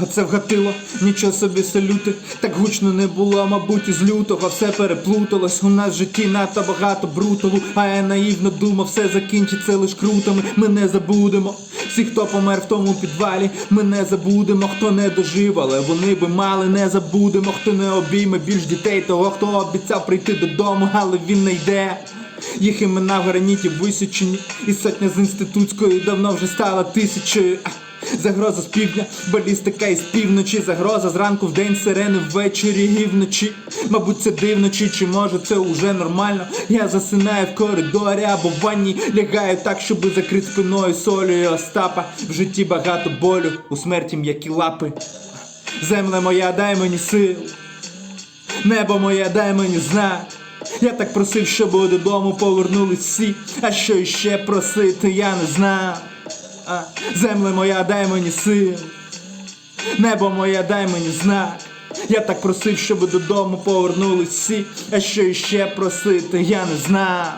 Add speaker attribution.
Speaker 1: А це вгатило, нічого собі салюти. Так гучно не було, мабуть, із лютого все переплуталось. У нас в житті надто багато брутову, а я наївно думав, все закінчиться лиш крутами. Ми не забудемо. Всі, хто помер в тому підвалі, ми не забудемо, хто не дожив, але вони би мали, не забудемо, хто не обійме більш дітей, того, хто обіцяв прийти додому, але він не йде. Їх імена в граніті висічені, і сотня з інститутської давно вже стала тисячою. Загроза з півдня, балістика із півночі, загроза зранку в день, сирени ввечері і вночі. Мабуть, це дивно, чи, чи може це уже нормально. Я засинаю в коридорі або в ванні, лягаю так, щоб закрити спиною солю і Остапа. В житті багато болю, у смерті м'які лапи. Земля моя, дай мені сил. Небо моє, дай мені знак. Я так просив, щоб додому повернулись всі, а що іще просити, я не знав. Земле моя, дай мені сил. Небо моє, дай мені знак. Я так просив, щоб додому повернулись всі, а що іще просити, я не знав.